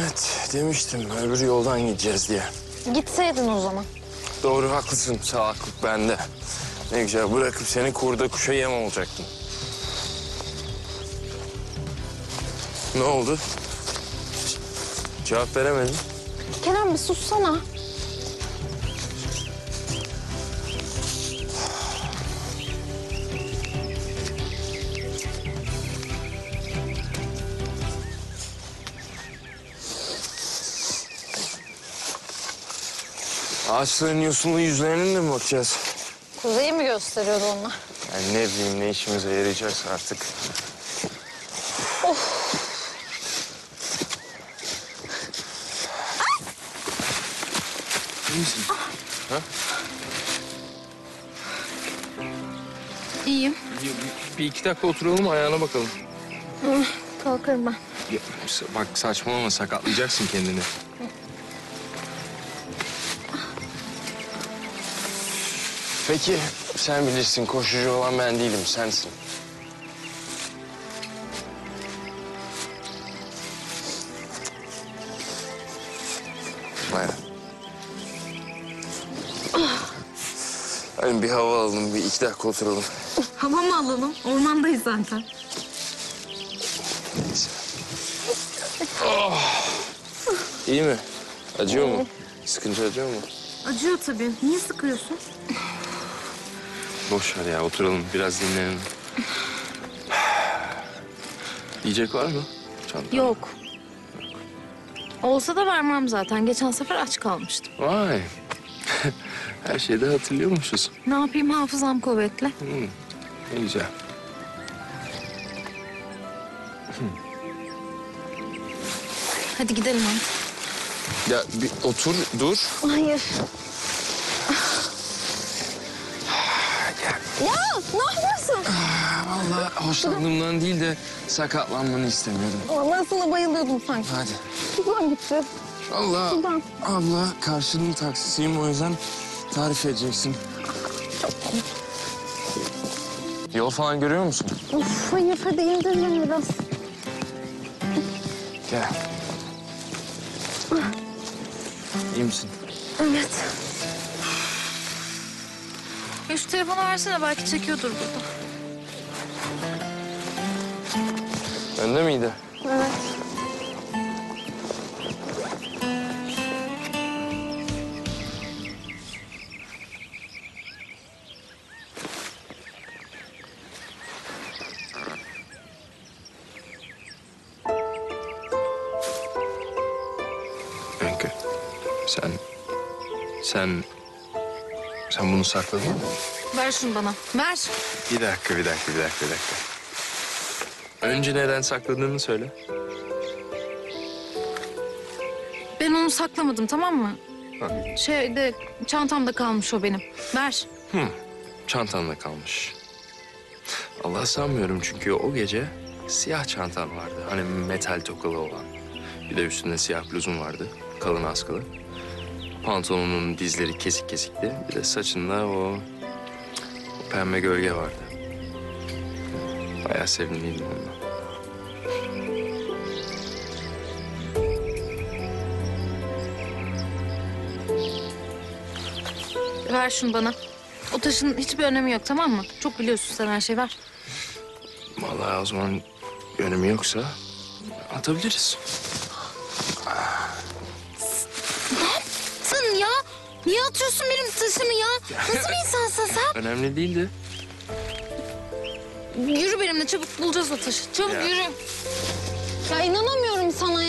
Evet demiştim öbür yoldan gideceğiz diye. Gitseydin o zaman. Doğru haklısın salaklık bende. Ne güzel bırakıp seni kurda kuşa yem olacaktım. Ne oldu? Cevap veremedin. Kerem bir sussana. Ağaçların yosunlu yüzlerine de mi bakacağız? Kuzeyi mi gösteriyordu onlar? Yani ne bileyim ne işimize yarayacaksa artık. İyi misin? İyiyim. Bir, bir iki dakika oturalım ayağına bakalım. Kalkarım ben. Ya, bak saçmalama sakatlayacaksın kendini. Peki sen bilirsin koşucu olan ben değilim sensin. Baya. Hani bir hava alalım, bir iki dakika oturalım. Hava mı alalım? Ormandayız zaten. Neyse. Oh. İyi mi? Acıyor mu? Sıkıntı acıyor mu? Acıyor tabii. Niye sıkıyorsun? Boş ver ya oturalım biraz dinlenelim. Yiyecek var mı? Çanta. Yok. Olsa da vermem zaten. Geçen sefer aç kalmıştım. Vay. Her şeyi de hatırlıyormuşuz. Ne yapayım hafızam kuvvetli. Hmm. Ne güzel. Hadi gidelim artık. Ya bir otur dur. Hayır. Ya ne yapıyorsun? Vallahi hoşlandığımdan değil de sakatlanmanı istemiyorum. Ama ben sana bayılıyordum sanki. Hadi. Şuradan gitti. Vallahi Şuradan. abla karşının taksisiyim o yüzden tarif edeceksin. Yol falan görüyor musun? Of hayır hadi indir beni biraz. Gel. İyi misin? Evet. Ya şu telefonu versene belki çekiyordur burada. Önde miydi? Evet. Öykü. Sen... Sen... Sen bunu sakladın mı? Ver şunu bana. Ver. Bir dakika, bir dakika, bir dakika, bir dakika. Önce neden sakladığını söyle. Ben onu saklamadım tamam mı? Ha. Şeyde çantamda kalmış o benim. Ver. Hı, çantanda kalmış. Allah sanmıyorum çünkü o gece siyah çantan vardı. Hani metal tokalı olan. Bir de üstünde siyah bluzun vardı. Kalın askılı. Pantolonun dizleri kesik kesikti. Bir de saçında o, o pembe gölge vardı. Bayağı sevimliydim onunla. Ver şunu bana. O taşın hiçbir önemi yok tamam mı? Çok biliyorsun sen her şeyi ver. Vallahi o zaman önemi yoksa atabiliriz. Sen Niye atıyorsun benim taşımı ya? Nasıl bir insansın sen? Önemli değildi. Yürü benimle çabuk bulacağız o taşı. Çabuk Ya. yürü. Ya inanamıyorum sana.